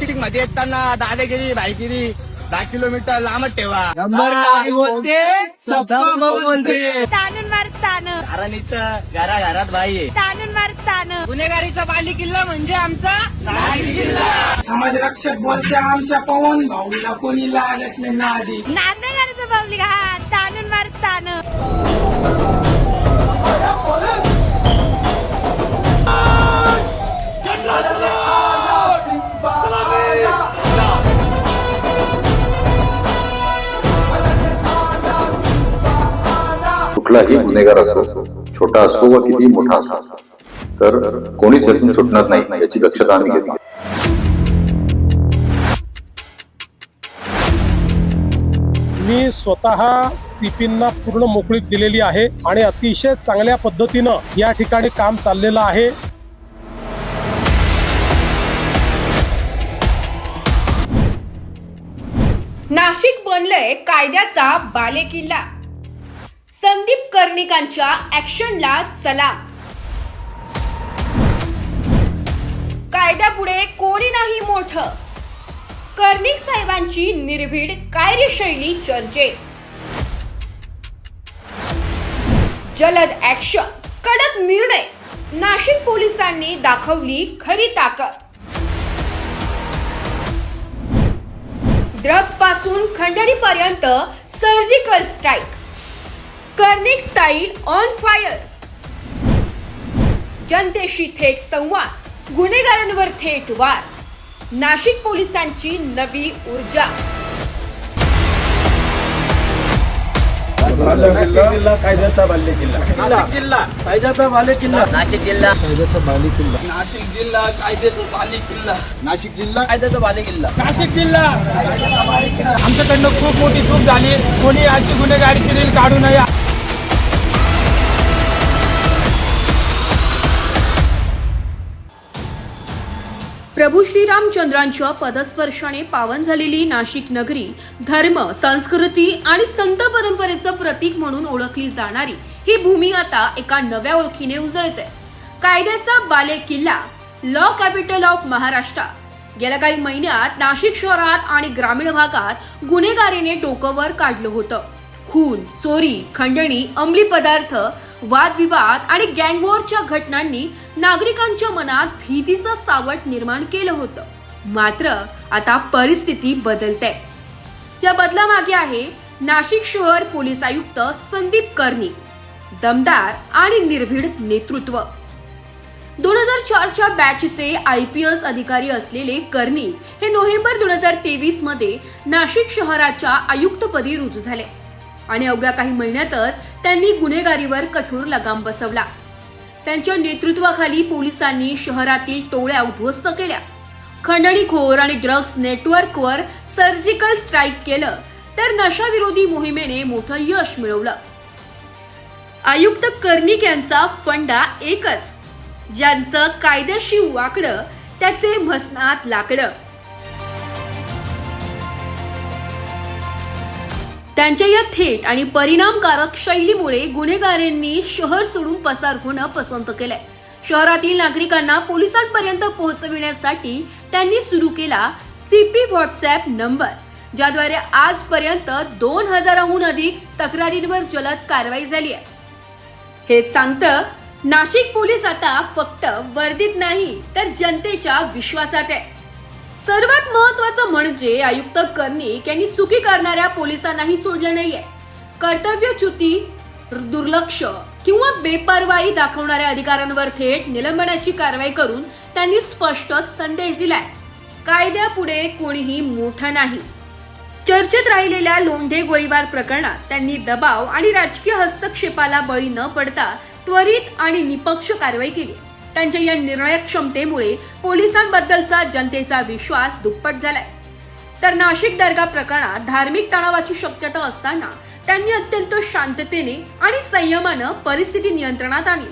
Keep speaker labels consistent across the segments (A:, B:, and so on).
A: नाशिकमध्ये येताना दादागिरी भाईगिरी दहा किलोमीटर लांबच ठेवा.
B: नंबर काय बोलते बोलते?
C: तानून मार तान
A: कारण इथं घराघरात बाई आहे.
C: तानून. मार तान
A: गुन्हेगारीचा बाली किल्ला म्हणजे आमचा नाशिक जिल्हा
D: समाजरक्षक बोलते आमच्या पवन भाऊला कोणी लागत नाही आधी
C: नांदेगारचं पब्लिक हा तानून. मार तान
E: कुठलाही गुन्हेगार असो छोटा असो व किती मोठा असो तर कोणीच यातून सुटणार नाही याची दक्षता आम्ही घेतली.
F: मी स्वतः सीपींना पूर्ण मोकळीक दिलेली आहे आणि अतिशय चांगल्या पद्धतीनं या ठिकाणी काम चाललेलं आहे.
G: नाशिक बनलंय कायद्याचा बालेकिल्ला. संदीप कर्णिकांच्या ऍक्शनला सलाम. कायद्यापुढे कोणी नाही मोठ. कर्णिक साहेबांची निर्भीड कार्यशैली चर्चेत. जलद ऍक्शन कडक निर्णय नाशिक पोलिसांनी दाखवली खरी ताकद. ड्रग्जपासून खंडणीपर्यंत surgical strike. Karnik style on fire जनतेशी थेट संवाद गुन्हेगारांवर थेट वार. नाशिक पोलिसांची नवी ऊर्जा.
A: नाशिक जिल्हा कायद्याचा बाले किल्ला नाशिक जिल्हा
D: नाशिक जिल्हा कायद्याचा बाली किल्ला
A: नाशिक जिल्हा कायद्याचा बाले किल्ला
F: नाशिक जिल्हा. आमच्याकडनं खूप मोठी चूक झाली. कोणी अशी गुन्हेगारीची रील काढू नये.
G: प्रभू श्रीरामचंद्रांच्या पदस्पर्शाने पावन झालेली नाशिक नगरी धर्म संस्कृती आणि संत परंपरेचं प्रतीक म्हणून ओळखली जाणारी ही भूमी आता एका नव्या ओळखीने उजळते. कायद्याचा बाले किल्ला लॉ कॅपिटल ऑफ महाराष्ट्र. गेल्या काही महिन्यात नाशिक शहरात आणि ग्रामीण भागात गुन्हेगारीने टोकंवर काढलं होतं. खून चोरी खंडणी अंमली पदार्थ वादविवाद आणि गँगवॉरच्या घटनांनी नागरिकांच्या मनात भीतीचं सावट निर्माण केलं होतं. मात्र आता परिस्थिती बदलते. या बदलामागे आहे नाशिक शहर पोलीस आयुक्त संदीप कर्णिक दमदार आणि निर्भीड नेतृत्व. दोन हजार चारच्या बॅचचे आय पी एस अधिकारी असलेले कर्णिक हे नोव्हेंबर दोन हजार तेवीसमध्ये नाशिक शहराच्या आयुक्तपदी रुजू झाले. आणि अवघ्या काही महिन्यातच त्यांनी गुन्हेगारीवर कठोर लगाम बसवला. त्यांच्या नेतृत्वाखाली पोलिसांनी शहरातील टोळ्या उद्ध्वस्त केल्या. खंडणीखोर आणि ड्रग्ज नेटवर्कवर सर्जिकल स्ट्राईक केलं तर नशाविरोधी मोहिमेने मोठं यश मिळवलं. आयुक्त कर्णिक यांचा फंडा एकच ज्यांचं कायद्याशी वाकडं त्याचे म्हसनात लाकडं. त्यांच्या या थेट आणि परिणामकारक शैलीमुळे गुन्हेगारांनी शहर सोडून पसार होणं पसंत केलंय. शहरातील नागरिकांना पोलिसांपर्यंत पोहोचविण्यासाठी त्यांनी सुरू केला सीपी व्हॉट्सॲप नंबर ज्याद्वारे आजपर्यंत दोन हजाराहून अधिक तक्रारींवर जलद कारवाई झाली आहे. हे सांगतं नाशिक पोलीस आता फक्त वर्दीत नाही तर जनतेच्या विश्वासात आहे. सर्वात महत्वाचं म्हणजे आयुक्त कर्णिक यांनी चुकी करणाऱ्या पोलिसांनाही सोडलं नाहीये. कर्तव्यच्युती दुर्लक्ष किंवा बेपरवाई दाखवणाऱ्या अधिकाऱ्यांवर थेट निलंबनाची कारवाई करून त्यांनी स्पष्ट संदेश दिलाय. कायद्यापुढे कोणीही मोठं नाही. चर्चेत राहिलेल्या लोंढे गोळीबार प्रकरणात त्यांनी दबाव आणि राजकीय हस्तक्षेपाला बळी न पडता त्वरित आणि निपक्ष कारवाई केली. त्यांच्या या निर्णायक क्षमतेमुळे पोलिसांबद्दलचा जनतेचा विश्वास दुप्पट झालाय. तर नाशिक दर्गा प्रकरणात धार्मिक तणावाची शक्यता असताना त्यांनी अत्यंत शांततेने आणि संयमानं परिस्थिती नियंत्रणात आणली.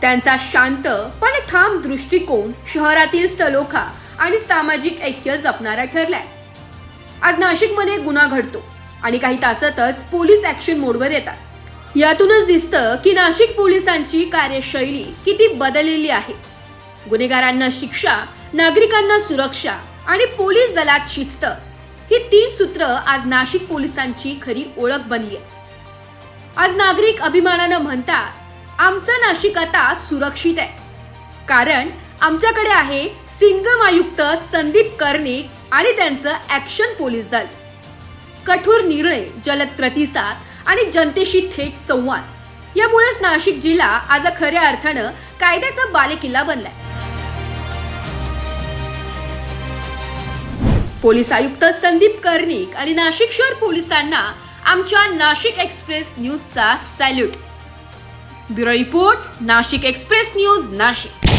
G: त्यांचा शांत पण ठाम दृष्टिकोन शहरातील सलोखा आणि सामाजिक ऐक्य जपणारा ठरलाय. आज नाशिकमध्ये गुन्हा घडतो आणि काही तासातच पोलीस ऍक्शन मोडवर येतात. यातूनच दिसतं की नाशिक पोलिसांची कार्यशैली किती बदललेली आहे. गुन्हेगारांना शिक्षा नागरिकांना सुरक्षा आणि पोलीस दलात शिस्त ही तीन सूत्र आज नाशिक पोलिसांची खरी ओळख बनली आहे. आज नागरिक अभिमानानं म्हणतात आमचं नाशिक आता सुरक्षित आहे. कारण आमच्याकडे आहे सिंगम आयुक्त संदीप कर्णिक आणि त्यांचं ऍक्शन पोलीस दल. कठोर निर्णय जलद प्रतिसाद आणि जनतेशी थेट संवाद. यामुळेच नाशिक जिल्हा आज खऱ्या अर्थानं कायद्याचा बालेकिल्ला बनलाय. पोलीस आयुक्त संदीप कर्णिक आणि नाशिक शहर पोलिसांना आमच्या Nashik express न्यूजचा salute. Bureau report Nashik express news Nashik.